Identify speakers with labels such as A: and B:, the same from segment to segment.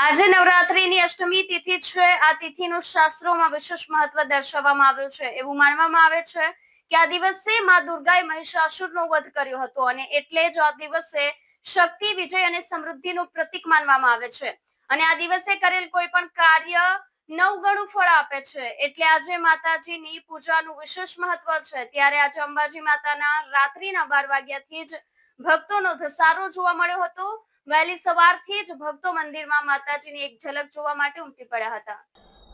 A: આજે નવરાત્રીની અષ્ટમી તિથિ છે. આ તિથિનું શાસ્ત્રોમાં વિશેષ મહત્વ દર્શાવવામાં આવ્યું છે. એવું માનવામાં આવે છે કે આ દિવસે માં દુર્ગાએ મહિષાસુરનો વધ કર્યો હતો અને એટલે જ આ દિવસે શક્તિ, વિજય અને સમૃદ્ધિનું પ્રતીક માનવામાં આવે છે. અને આ દિવસે કરેલ કોઈ પણ કાર્ય નવ ગણું ફળ આપે છે. એટલે આજે માતાજીની પૂજાનું વિશેષ મહત્વ છે. ત્યારે આજે અંબાજી માતાના રાત્રિના બાર વાગ્યાથી જ ભક્તોનો ધસારો જોવા મળ્યો હતો. વહેલી સવારથી જ ભક્તો મંદિરમાં માતાજીની એક ઝલક જોવા માટે ઉમટી પડ્યા હતા.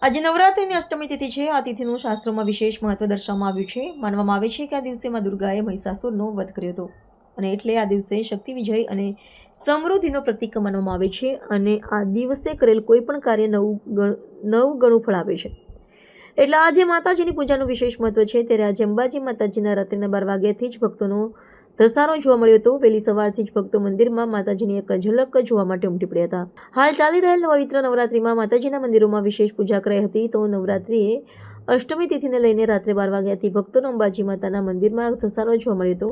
B: આજે નવરાત્રિની અષ્ટમી તિથિ છે. આ તિથિનું શાસ્ત્રોમાં વિશેષ મહત્વ દર્શાવવામાં આવ્યું છે. માનવામાં આવે છે કે આ દિવસે માં દુર્ગાએ મહિષાસુરનો વધ કર્યો હતો. અને એટલે આ દિવસે શક્તિ વિજય અને સમૃદ્ધિનો પ્રતીક માનવામાં આવે છે. અને આ દિવસે કરેલ કોઈ પણ કાર્ય નવ ગણ, નવ ગણું ફળ આપે છે. એટલે આજે માતાજીની પૂજાનું વિશેષ મહત્વ છે. ત્યારે આજે અંબાજી માતાજીના રાત્રિના બાર વાગ્યાથી જ ભક્તોનો ધસારો જોવા મળ્યો હતો. વહેલી સવારથી જ ભક્તો મંદિરમાં માતાજીની એક ઝલક જોવા માટે ઉમટી પડ્યા હતા. હાલ ચાલી રહેલ પવિત્ર નવરાત્રિમાં માતાજીના મંદિરોમાં વિશેષ પૂજા કરાઈ હતી. તો નવરાત્રિએ અષ્ટમી તિથિને લઈને રાત્રે બાર વાગ્યાથી ભક્તોનો અંબાજી માતાના મંદિરમાં ધસારો જોવા મળ્યો હતો.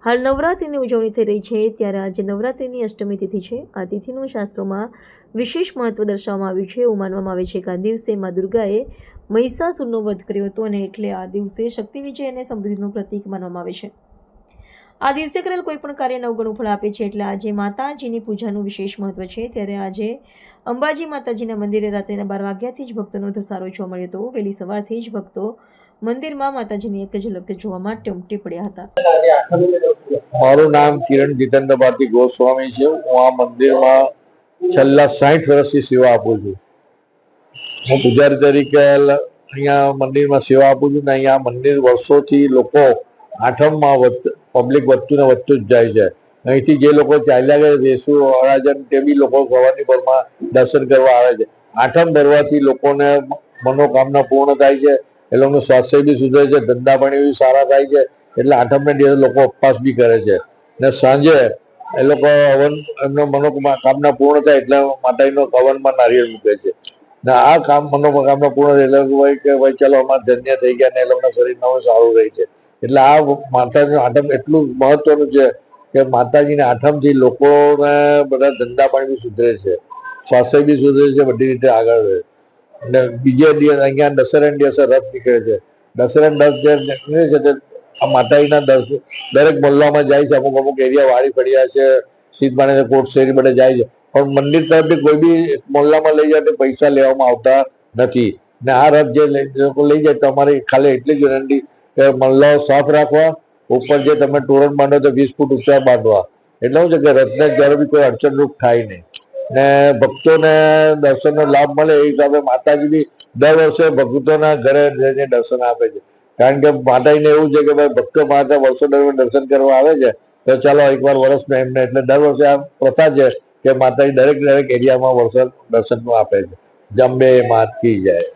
B: હાલ નવરાત્રિની ઉજવણી થઈ રહી છે. ત્યારે આજે નવરાત્રિની અષ્ટમી તિથિ છે. આ તિથિનું શાસ્ત્રોમાં વિશેષ મહત્વ દર્શાવવામાં આવ્યું છે. એવું માનવામાં આવે છે કે આ દિવસે મા દુર્ગાએ મહિષાસુરનો વધ કર્યો હતો અને એટલે આ દિવસે શક્તિ વિજય અને સમૃદ્ધિનું પ્રતીક માનવામાં આવે છે. આ દિવસે કરેલ કોઈ પણ કાર્ય નવગણું ફળ આપે છે એટલે આજે માતાજીની પૂજાનું વિશેષ મહત્વ છે. ત્યારે આજે અંબાજી માતાજીના મંદિરે રાત્રિના બાર વાગ્યાથી જ ભક્તોનો ધસારો જોવા મળ્યો હતો. વહેલી સવારથી જ ભક્તો મંદિરમાં માતાજીની એક ઝલક જોવા માટે ઉમટી પડ્યા હતા.
C: મારું નામ કિરણ જીતેન્દ્ર ભારતી ગોસ્વામી છે. હું આ મંદિરમાં છેલ્લા સાઠ વર્ષથી સેવા આપું છું. હું પૂજારી તરીકે અહીંયા મંદિરમાં સેવા આપું છું ને અહીંયા મંદિર વર્ષોથી લોકો આઠમમાં પબ્લિક વધતું ને વધતું જ જાય છે. અહીંથી જે લોકો ચાલ્યા ગયા વેસુ અરાજન તે બી લોકો સવારની ભરમાં દર્શન કરવા આવે છે. આઠમ ભરવાથી લોકોને મનોકામના પૂર્ણ થાય છે. એ લોકોનું સ્વાસ્થ્ય બી સુધરે છે, ધંધા પાણી બી સારા થાય છે. એટલે આઠમને દિવસે લોકો ઉપવાસ બી કરે છે. ને સાંજે એ લોકો હવન, એમનો મનોકામના પૂર્ણ થાય એટલે માતાજીનો હવનમાં નારિયેળ મૂકે છે. ને આ કામ મનોકામના પૂર્ણ એટલે કે ભાઈ ચલો અમારે ધન્ય થઈ ગયા ને એ લોકોના શરીર નવું સારું રહે છે. એટલે આ માતાજીનું આઠમ એટલું મહત્વનું છે કે માતાજીને આઠમથી લોકોને બધા ધંધા પાણી બી સુધરે છે. સ્વાસ્થ્ય બી સુધરે છે, બધી રીતે આગળ રહે. અને બીજે દિવસ અહીંયા દશેરાના દિવસે રથ નીકળે છે. દશેરાના રથ જે નીકળે છે તે આ માતાજીના દર્શ, દરેક મહોલ્લામાં જાય છે, અમુક અમુક એરિયા વાડી ફળિયા છે સીધમાણે કોટ શેરી બધે જાય છે. પણ મંદિર તરફથી કોઈ બી મોહલ્લામાં લઈ જાય તો પૈસા લેવામાં આવતા નથી. ને આ રથ જે લઈ- જાય તો અમારી ખાલી એટલી જ વિનંતી કે મલ્લાઓ સાફ રાખવા, ઉપર જે તમે તોરણ બાંધો તો વીસ ફૂટ ઊંચા બાંધવા. એટલે શું છે કે રથને જ્યારે બી કોઈ અડચણરૂપ થાય નહીં. ને ભક્તોને દર્શનનો લાભ મળે એ હિસાબે માતાજી બી દર વર્ષે ભક્તોના ઘરે જઈને દર્શન આપે છે. કારણ કે માતાજીને એવું છે કે ભાઈ ભક્તો માતા વર્ષો દરમિયાન દર્શન કરવા આવે છે, તો ચાલો એકવાર વર્ષમાં એમને, એટલે દર વર્ષે આ પ્રથા છે કે માતાજી દરેક દરેક એરિયામાં વર્ષ દર્શનનું આપે છે. જંબે માત કી જાય.